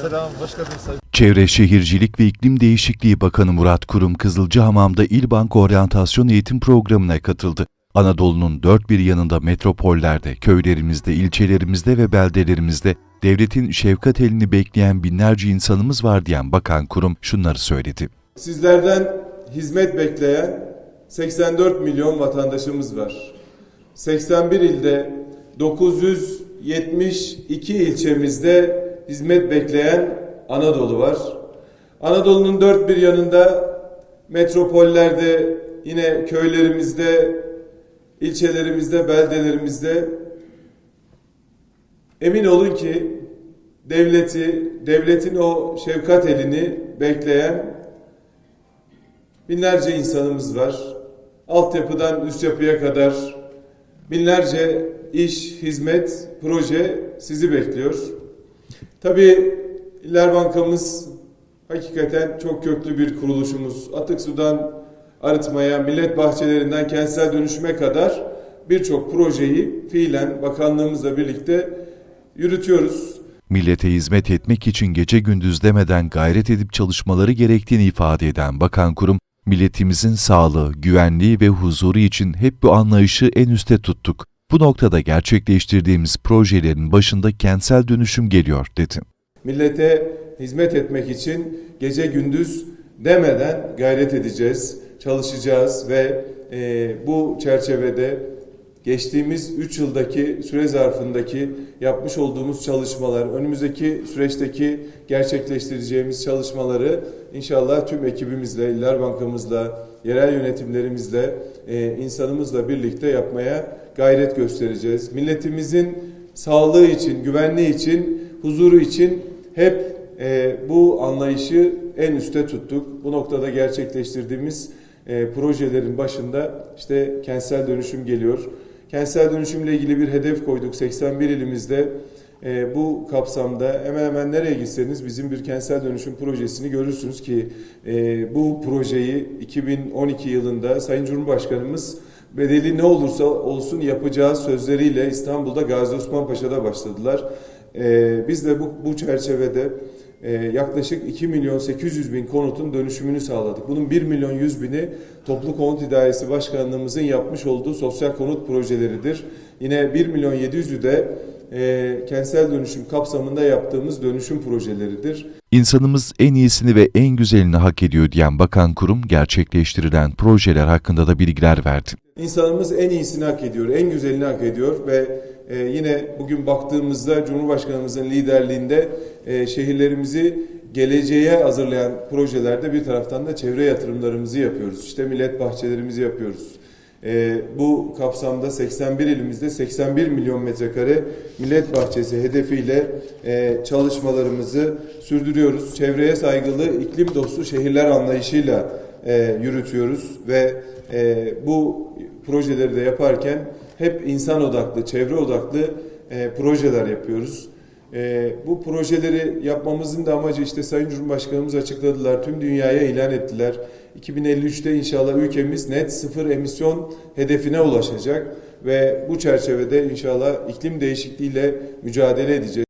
Selam, hoş geldiniz. Çevre Şehircilik ve İklim Değişikliği Bakanı Murat Kurum Kızılcahamam'da İlbank Oryantasyon Eğitim Programı'na katıldı. Anadolu'nun dört bir yanında metropollerde, köylerimizde, ilçelerimizde ve beldelerimizde devletin şefkat elini bekleyen binlerce insanımız var diyen Bakan Kurum şunları söyledi. Sizlerden hizmet bekleyen 84 milyon vatandaşımız var. 81 ilde 972 ilçemizde hizmet bekleyen Anadolu var. Anadolu'nun dört bir yanında metropollerde yine köylerimizde, ilçelerimizde, beldelerimizde emin olun ki devleti, devletin o şefkat elini bekleyen binlerce insanımız var. Altyapıdan üst yapıya kadar binlerce iş, hizmet, proje sizi bekliyor. Tabii İller Bankamız hakikaten çok köklü bir kuruluşumuz. Atık sudan arıtmaya, millet bahçelerinden kentsel dönüşüme kadar birçok projeyi fiilen bakanlığımızla birlikte yürütüyoruz. Millete hizmet etmek için gece gündüz demeden gayret edip çalışmaları gerektiğini ifade eden Bakan Kurum, milletimizin sağlığı, güvenliği ve huzuru için hep bu anlayışı en üste tuttuk. Bu noktada gerçekleştirdiğimiz projelerin başında kentsel dönüşüm geliyor dedi. Millete hizmet etmek için gece gündüz demeden gayret edeceğiz, çalışacağız ve e, bu çerçevede geçtiğimiz 3 yıldaki süre zarfındaki yapmış olduğumuz çalışmalar, önümüzdeki süreçteki gerçekleştireceğimiz çalışmaları inşallah tüm ekibimizle, İller Bankamızla, yerel yönetimlerimizle, e, insanımızla birlikte yapmaya gayret göstereceğiz. Milletimizin sağlığı için, güvenliği için, huzuru için hep e, bu anlayışı en üste tuttuk. Bu noktada gerçekleştirdiğimiz e, projelerin başında işte kentsel dönüşüm geliyor. Kentsel dönüşümle ilgili bir hedef koyduk 81 ilimizde. E, bu kapsamda hemen hemen nereye gitseniz bizim bir kentsel dönüşüm projesini görürsünüz ki e, bu projeyi 2012 yılında Sayın Cumhurbaşkanımız bedeli ne olursa olsun yapacağı sözleriyle İstanbul'da Gazi Osman Paşa'da başladılar. E, biz de bu, bu çerçevede yaklaşık 2 milyon 800 bin konutun dönüşümünü sağladık. Bunun 1 milyon 100 bini Toplu Konut İdaresi Başkanlığımızın yapmış olduğu sosyal konut projeleridir. Yine 1 milyon 700'ü de e, kentsel dönüşüm kapsamında yaptığımız dönüşüm projeleridir. İnsanımız en iyisini ve en güzelini hak ediyor diyen Bakan Kurum gerçekleştirilen projeler hakkında da bilgiler verdi. İnsanımız en iyisini hak ediyor, en güzelini hak ediyor ve e, yine bugün baktığımızda Cumhurbaşkanımızın liderliğinde e, şehirlerimizi geleceğe hazırlayan projelerde bir taraftan da çevre yatırımlarımızı yapıyoruz. İşte millet bahçelerimizi yapıyoruz. E, bu kapsamda 81 ilimizde 81 milyon metrekare millet bahçesi hedefiyle e, çalışmalarımızı sürdürüyoruz. Çevreye saygılı, iklim dostu şehirler anlayışıyla e, yürütüyoruz ve e, bu projeleri de yaparken hep insan odaklı, çevre odaklı e, projeler yapıyoruz. E, bu projeleri yapmamızın da amacı işte Sayın Cumhurbaşkanımız açıkladılar, tüm dünyaya ilan ettiler. 2053'te inşallah ülkemiz net sıfır emisyon hedefine ulaşacak ve bu çerçevede inşallah iklim değişikliğiyle mücadele edeceğiz.